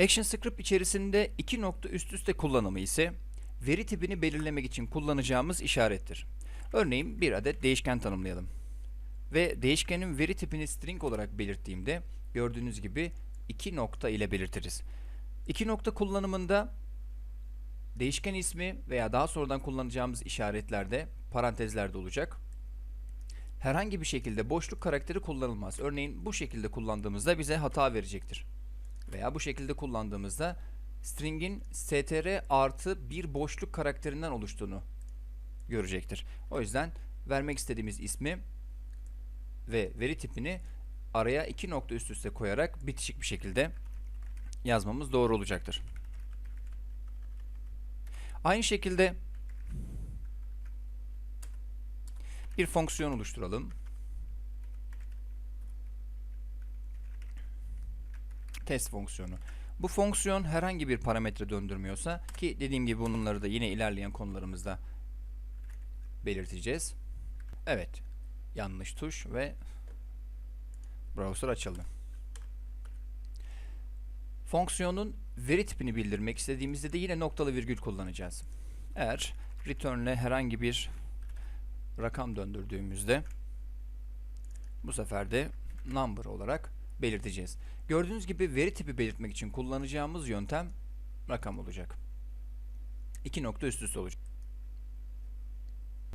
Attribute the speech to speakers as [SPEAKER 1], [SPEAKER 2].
[SPEAKER 1] ActionScript içerisinde iki nokta üst üste kullanımı ise veri tipini belirlemek için kullanacağımız işarettir. Örneğin bir adet değişken tanımlayalım. Ve değişkenin veri tipini string olarak belirttiğimde gördüğünüz gibi iki nokta ile belirtiriz. İki nokta kullanımında değişken ismi veya daha sonradan kullanacağımız işaretlerde parantezlerde olacak. Herhangi bir şekilde boşluk karakteri kullanılmaz. Örneğin bu şekilde kullandığımızda bize hata verecektir. Veya bu şekilde kullandığımızda string'in str artı bir boşluk karakterinden oluştuğunu görecektir. O yüzden vermek istediğimiz ismi ve veri tipini araya iki nokta üst üste koyarak bitişik bir şekilde yazmamız doğru olacaktır. Aynı şekilde bir fonksiyon oluşturalım. Test fonksiyonu. Bu fonksiyon herhangi bir parametre döndürmüyorsa ki dediğim gibi bunları da yine ilerleyen konularımızda belirteceğiz. Evet. Yanlış tuş ve browser açıldı. Fonksiyonun veri tipini bildirmek istediğimizde de yine noktalı virgül kullanacağız. Eğer return'le herhangi bir rakam döndürdüğümüzde bu sefer de number olarak belirteceğiz. Gördüğünüz gibi veri tipi belirtmek için kullanacağımız yöntem rakam olacak. İki nokta üst üste olacak.